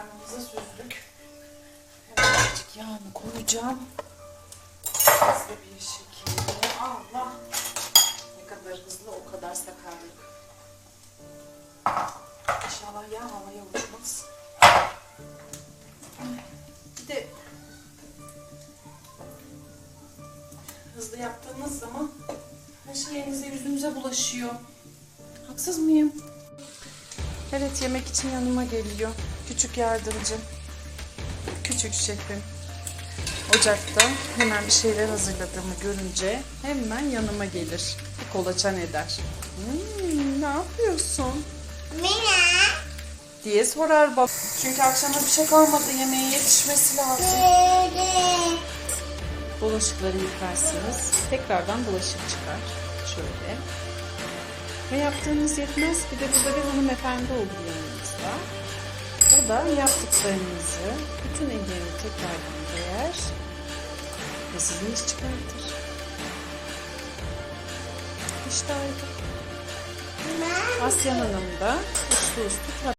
makarnamızı süzdük. Azıcık yağını koyacağım. Hızlı bir şekilde. Allah! Ne kadar hızlı o kadar sakarlık. İnşallah yağ havaya uçmaz. Bir de hızlı yaptığımız zaman her şey elinize yüzünüze bulaşıyor. Haksız mıyım? Evet yemek için yanıma geliyor. Küçük yardımcım. Küçük şefim. Ocakta hemen bir şeyler hazırladığımı görünce hemen yanıma gelir. Kolaçan eder. Hmm, ne yapıyorsun? Mina. diye sorar baba. Çünkü akşama bir şey kalmadı. Yemeğe yetişmesi lazım. Bulaşıkları yıkarsınız. Tekrardan bulaşık çıkar. Şöyle. Ve yaptığınız yetmez. Bir de burada bir hanımefendi olur yanınızda. O da yaptıklarınızı, bütün ellerini tekrardan koyar ve sizin iş çıkartır. İşte. Mama. Asya Hanım da uslu uslu